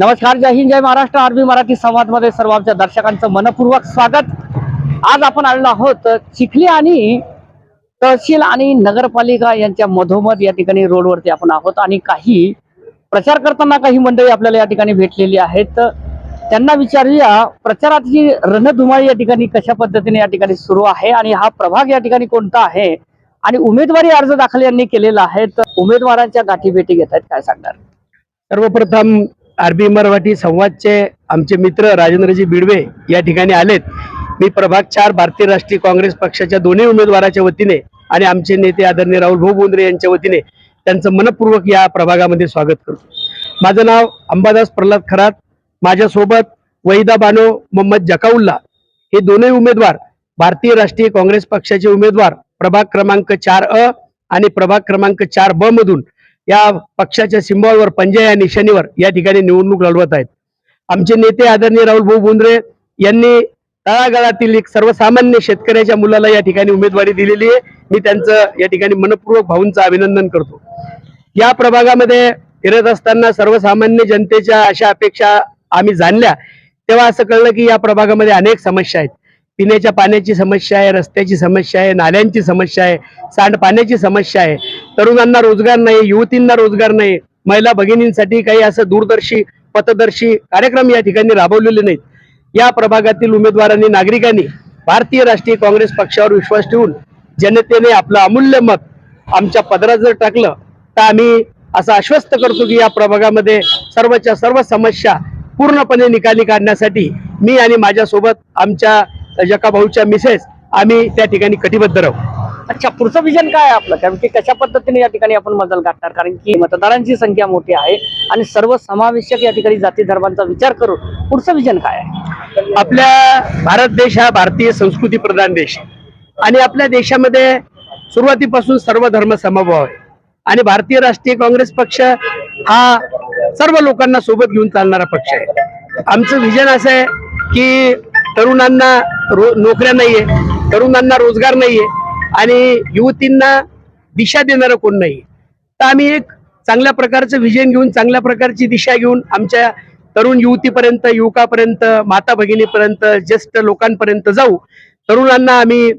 नमस्कार जय हिंद जय महाराष्ट्र. आरबी मराठी संवादमध्ये सर्व आमच्या दर्शकांचं मनपूर्वक स्वागत. आज आपण आलेलो आहोत चिखली आणि तहसील आणि नगरपालिका यांच्या मधोमध या ठिकाणी रोडवरती आपण आहोत आणि काही प्रचार करताना काही मंडळी आपल्याला या ठिकाणी भेटलेली आहेत. त्यांना विचारूया प्रचाराची रणधुमाळी या ठिकाणी कशा पद्धतीने या ठिकाणी सुरू आहे आणि हा प्रभाग या ठिकाणी कोणता आहे आणि उमेदवारी अर्ज दाखल यांनी केलेला आहे. तर उमेदवारांच्या गाठी भेटी घेत आहेत काय सांगणार? सर्वप्रथम आरबी मराठी संवादचे आमचे मित्र राजेंद्रजी बिडवे या ठिकाणी आलेत. मी प्रभाग चार भारतीय राष्ट्रीय काँग्रेस पक्षाच्या दोन्ही उमेदवाराच्या वतीने आणि आमचे नेते आदरणीय राहुल भाऊ बोंद्रे यांच्या वतीने त्यांचं मनपूर्वक या प्रभागामध्ये स्वागत करतो. माझं नाव अंबादास प्रल्हाद खरात. माझ्यासोबत वहिदा बानो मोहम्मद जकाउल्ला. हे दोन्ही उमेदवार भारतीय राष्ट्रीय काँग्रेस पक्षाचे उमेदवार प्रभाग क्रमांक चार अ आणि प्रभाग क्रमांक चार ब मधून या पक्षाच्या सिंबॉलवर पंजा या निशाणीवर या ठिकाणी निवडणूक लढवत आहेत. आमचे नेते आदरणीय राहुल भाऊ बोंद्रे यांनी तळागाळातील एक सर्वसामान्य शेतकऱ्याच्या मुलाला या ठिकाणी उमेदवारी दिलेली आहे. मी त्यांचं या ठिकाणी मनपूर्वक भाऊंचं अभिनंदन करतो. या प्रभागामध्ये फिरत असताना सर्वसामान्य जनतेच्या अशा अपेक्षा आम्ही जाणल्या. तेव्हा असं कळलं की या प्रभागामध्ये अनेक समस्या आहेत. पिण्याच्या पाण्याची समस्या आहे रस्त्याची समस्या आहे नाल्यांची समस्या आहे सांडपाण्याची समस्या आहे. तरुणांना रोजगार नाही युवतींना रोजगार नाही महिला भगिनींसाठी काही असं दूरदर्शी पथदर्शी कार्यक्रम या ठिकाणी राबवलेले नाहीत. या प्रभागातील उमेदवारांनी नागरिकांनी भारतीय राष्ट्रीय काँग्रेस पक्षावर विश्वास ठेवून जनतेने आपलं अमूल्य मत आमच्या पदरात जर टाकलं तर आम्ही असं आश्वस्त करतो की या प्रभागामध्ये सर्वच्या सर्व समस्या पूर्णपणे निकाली काढण्यासाठी मी आणि माझ्यासोबत आमच्या जका भाऊच्या मिसेस आम्ही त्या ठिकाणी कटिबद्ध राहू. अच्छा पुढचं विजन काय आहे आपलं? कारण की कशा पद्धतीने या ठिकाणी आपण बदल गाठणार? कारण की मतदारांची संख्या मोठी आहे आणि सर्व समावेशक या ठिकाणी जाती धर्मांचा विचार करून पुढचं विजन काय आहे? आपल्या भारत देश हा भारतीय संस्कृती प्रधान देश. आणि आपल्या देशामध्ये सुरुवातीपासून सर्व धर्म समभाव आहे. आणि भारतीय राष्ट्रीय काँग्रेस पक्ष हा सर्व लोकांना सोबत घेऊन चालणारा पक्ष आहे. आमचं विजन असं आहे की तरुणांना रो नोकऱ्या नाहीये तरुणांना रोजगार नाहीये आणि युवतींना दिशा देणारं कोण नाही तर आम्ही एक चांगल्या प्रकारचं विजन घेऊन चांगल्या प्रकारची दिशा घेऊन आमच्या तरुण युवतीपर्यंत युवकापर्यंत माता भगिनीपर्यंत ज्येष्ठ लोकांपर्यंत जाऊ तरुणांना आम्ही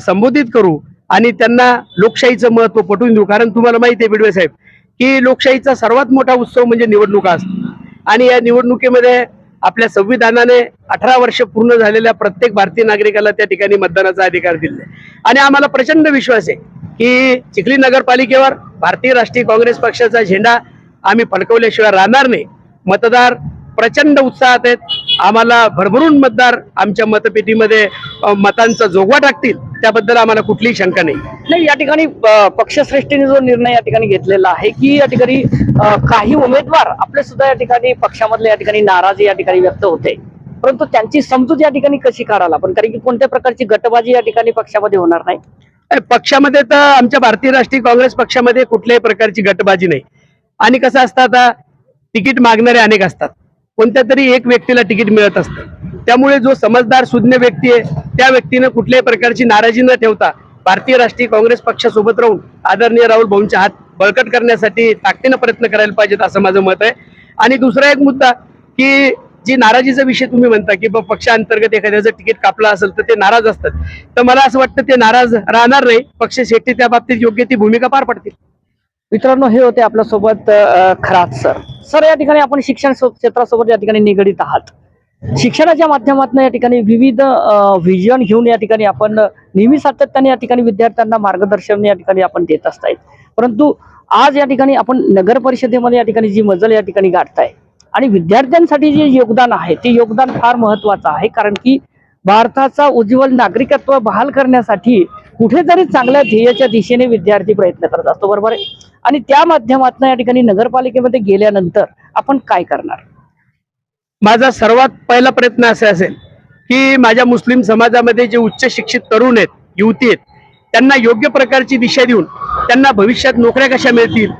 संबोधित करू आणि त्यांना लोकशाहीचं महत्त्व पटवून देऊ. कारण तुम्हाला माहिती आहे बिडवे साहेब की लोकशाहीचा सर्वात मोठा उत्सव म्हणजे निवडणुका असतो आणि या निवडणुकीमध्ये आपल्या संविधानाने अठरा वर्ष पूर्ण झालेल्या प्रत्येक भारतीय नागरिकाला त्या ठिकाणी मतदानाचा अधिकार दिले आणि आम्हाला प्रचंड विश्वास आहे की चिखली नगरपालिकेवर भारतीय राष्ट्रीय काँग्रेस पक्षाचा झेंडा आम्ही फडकवल्याशिवाय राहणार नाही. मतदार प्रचंड उत्साहात आहेत. आम्हाला भरभरून मतदार आमच्या मतपेटीमध्ये मतांचा जोगवा टाकतील त्याबद्दल आम्हाला कुठलीही शंका नाही. नाही या ठिकाणी पक्षश्रेष्ठीने जो निर्णय या ठिकाणी घेतलेला आहे की या ठिकाणी काही उमेदवार आपले सुद्धा या ठिकाणी पक्षामधले या ठिकाणी नाराजी या ठिकाणी व्यक्त होते. परंतु त्यांची समजूत या ठिकाणी कशी काढायला पण कारण की कोणत्या प्रकारची गटबाजी या ठिकाणी पक्षामध्ये होणार नाही. पक्षामध्ये तर आमच्या भारतीय राष्ट्रीय काँग्रेस पक्षामध्ये कुठल्याही प्रकारची गटबाजी नाही. आणि कसं असतं आता तिकीट मागणारे अनेक असतात. कोणत्या तरी एक व्यक्तीला तिकीट मिळत असतं. त्यामुळे जो समजदार सुज्ञ व्यक्ती आहे त्या व्यक्तीनं कुठल्याही प्रकारची नाराजी न ठेवता भारतीय राष्ट्रीय काँग्रेस पक्षासोबत राहून आदरणीय राहुल भाऊंचे हात बळकट करण्यासाठी ताकदीनं प्रयत्न करायला पाहिजेत असं माझं मत आहे. आणि दुसरा एक मुद्दा की जी नाराजीचा विषय तुम्ही म्हणता की पक्षांतर्गत एखाद्याचं तिकीट कापलं असेल तर ते नाराज असतात. तर मला असं वाटतं ते नाराज राहणार नाही. पक्ष शेट्टी त्या बाबतीत योग्य ती भूमिका पार पडतील. मित्रांनो हे होते आपल्यासोबत खरात सर. सर या ठिकाणी आपण शिक्षण क्षेत्रासोबत या ठिकाणी निगडीत आहात. शिक्षणाच्या माध्यमातून या ठिकाणी विविध व्हिजन घेऊन या ठिकाणी आपण नेहमी सातत्याने या ठिकाणी विद्यार्थ्यांना मार्गदर्शन या ठिकाणी आपण देत असतायत. परंतु आज या ठिकाणी आपण नगर परिषदेमध्ये या ठिकाणी जी मजल या ठिकाणी गाठताय आणि विद्यार्थ्यांसाठी जे योगदान आहे ते योगदान फार महत्वाचं आहे. कारण की भारताचा उज्ज्वल नागरिकत्व बहाल करण्यासाठी कुठेतरी चांगल्या ध्येयाच्या दिशेने विद्यार्थी प्रयत्न करत असतो बरोबर आहे? आणि त्या माध्यमातून या ठिकाणी नगरपालिकेमध्ये गेल्यानंतर आपण काय करणार? माझा सर्वात पहिला प्रयत्न असा असेल की माझ्या मुस्लिम समाजामध्ये जे उच्च शिक्षित तरुण आहेत युवती आहेत त्यांना योग्य प्रकारची दिशा देऊन त्यांना भविष्यात नोकऱ्या कशा मिळतील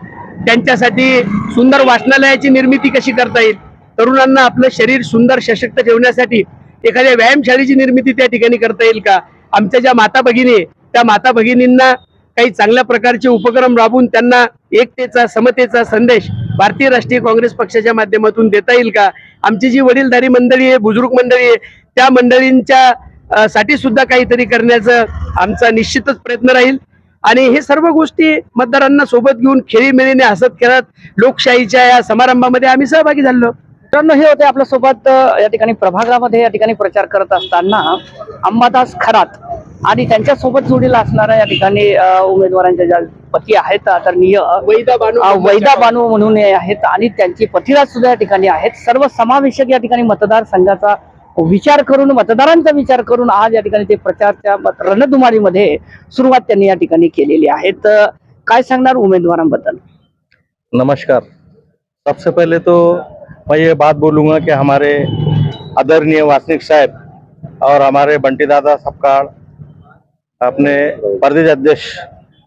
त्यांच्यासाठी सुंदर वाचनालयाची निर्मिती कशी करता येईल तरुणांना आपलं शरीर सुंदर सशक्त ठेवण्यासाठी एखाद्या व्यायामशाळेची निर्मिती त्या ठिकाणी करता येईल का? आमच्या ज्या माता भगिनी आहे, त्या माता भगिनींना काही चांगल्या प्रकारचे उपक्रम राबवून त्यांना एकतेचा समतेचा संदेश भारतीय राष्ट्रीय काँग्रेस पक्षाच्या माध्यमातून देता येईल का? आमची जी वडीलधारी मंडळी आहे बुजुर्ग मंडळी आहे त्या मंडळींच्या साठी सुद्धा काहीतरी करण्याचं आमचा निश्चितच प्रयत्न राहील. आणि हे सर्व गोष्टी मतदारांना सोबत घेऊन खेळीमेळीने हसत खेळत लोकशाहीच्या या समारंभामध्ये आम्ही सहभागी झालो. मित्रांनो हे होते आपल्यासोबत या ठिकाणी प्रभागामध्ये या ठिकाणी प्रचार करत असताना अंबादास खरात आणि त्यांच्यासोबत जोडीला असणाऱ्या या ठिकाणी उमेदवारांच्या ज्या पती आहेत आदरणीय वैदा बानू अ, वैदा बानू म्हणून हे आहेत आणि त्यांची पतिराज सुद्धा या ठिकाणी आहेत. सर्व समावेशक या ठिकाणी मतदारसंघाचा विचार करून मतदारांचा विचार करून आज या ठिकाणी ते प्रचारच्या रणधुमाळीमध्ये सुरुवात त्यांनी या ठिकाणी केलेली आहे. तर काय सांगणार उमेदवारांबद्दल? नमस्कार. सबसे पहले तो मैं ये बात बोलूँगा कि हमारे आदरणीय वासनिक साहब और हमारे बंटी दादा सपकाड़ अपने प्रदेश अध्यक्ष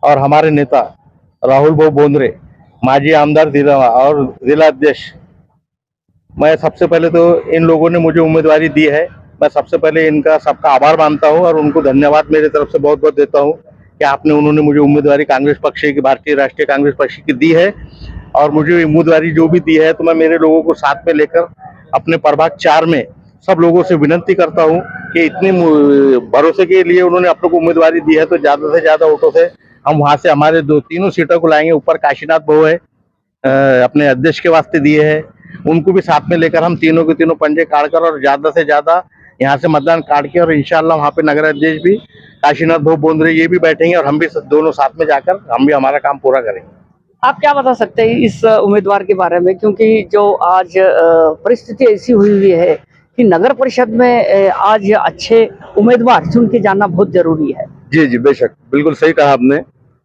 और हमारे नेता राहुल भाऊ बोंद्रे, माजी आमदार जिला और जिला अध्यक्ष। मैं सबसे पहले तो इन लोगों ने मुझे उम्मीदवारी दी है। मैं सबसे पहले इनका सबका आभार मानता हूँ और उनको धन्यवाद मेरी तरफ़ से बहुत बहुत देता हूँ कि आपने, उन्होंने मुझे उम्मीदवारी कांग्रेस पक्ष की, भारतीय राष्ट्रीय कांग्रेस पक्ष की दी है। और मुझे उम्मीदवारी जो भी दी है तो मैं मेरे लोगों को साथ में लेकर अपने प्रभाग चार में सब लोगों से विनती करता हूँ कि इतने भरोसे के लिए उन्होंने अपने को उम्मीदवारी दी है तो ज़्यादा से ज़्यादा वोटों से हम वहाँ से हमारे दो तीनों सीटों को लाएँगे। ऊपर काशीनाथ बहु है अपने अध्यक्ष के वास्ते दिए हैं। उनको भी साथ में लेकर हम तीनों के तीनों पंजे काट कर और ज़्यादा से ज़्यादा यहाँ से मतदान काट के और इंशाल्लाह वहाँ पे नगर अध्यक्ष भी, काशीनाथ भाऊ बोंद्रे ये भी बैठेंगे और हम भी दोनों साथ में जाकर हम भी हमारा काम पूरा करेंगे। आप क्या बता सकते हैं इस उम्मीदवार के बारे में? क्योंकि जो आज परिस्थिति ऐसी हुई हुई है कि नगर परिषद में आज अच्छे उम्मीदवार चुन के जाना बहुत ज़रूरी है। जी जी, बेशक। बिल्कुल सही कहा आपने।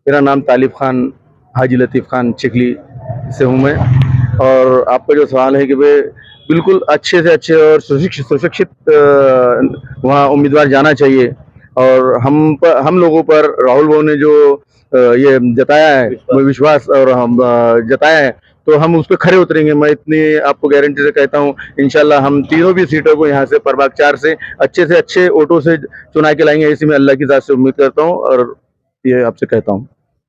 मेरा नाम तालिब खान, हाजी लतीफ़ खान चिखली से हूँ मैं। और आपका जो सवाल है कि भाई बिल्कुल अच्छे से अच्छे और सुशिक्षित सुशिक्षित वहाँ उम्मीदवार जाना चाहिए। और हम पर हम लोगों पर राहुल भाऊ ने जो ये जताया है वो विश्वास और हम जताया है। तो हम उस पर खरे उतरेंगे। मैं इतनी आपको गारंटी से कहता हूँ इंशाल्लाह हम तीनों भी सीटों को यहाँ से प्रभाग चार से अच्छे से अच्छे वोटों से चुना के लाएँगे। ऐसी मैं अल्लाह की जात से उम्मीद करता हूँ और ये आपसे कहता हूँ।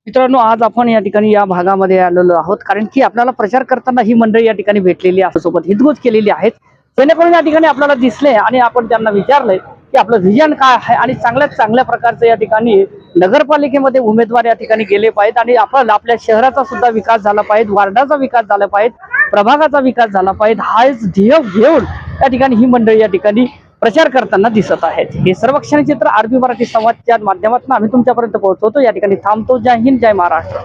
मित्रांनो आज आपण या ठिकाणी या भागामध्ये आलेलो आहोत कारण की आपल्याला प्रचार करताना ही मंडळी या ठिकाणी भेटलेली आहे सोबत हितगुज केलेली आहेत. जेणेकरून या ठिकाणी आपल्याला दिसले आणि आपण त्यांना विचारलंय की आपलं व्हिजन काय आहे? आणि चांगल्यात चांगल्या प्रकारचं या ठिकाणी नगरपालिकेमध्ये उमेदवार या ठिकाणी गेले पाहिजेत आणि आपल्याला आपल्या शहराचा सुद्धा विकास झाला पाहिजे वार्डाचा विकास झाला पाहिजे प्रभागाचा विकास झाला पाहिजे हाच ध्येय घेऊन या ठिकाणी ही मंडळी या ठिकाणी प्रचार करताना दिसत आहेत. हे सर्व क्षणचित्र आरबी मराठी संवादच्या माध्यमातून आम्ही तुमच्यापर्यंत पोहोचवतो. या ठिकाणी थांबतो. जय हिंद जय महाराष्ट्र.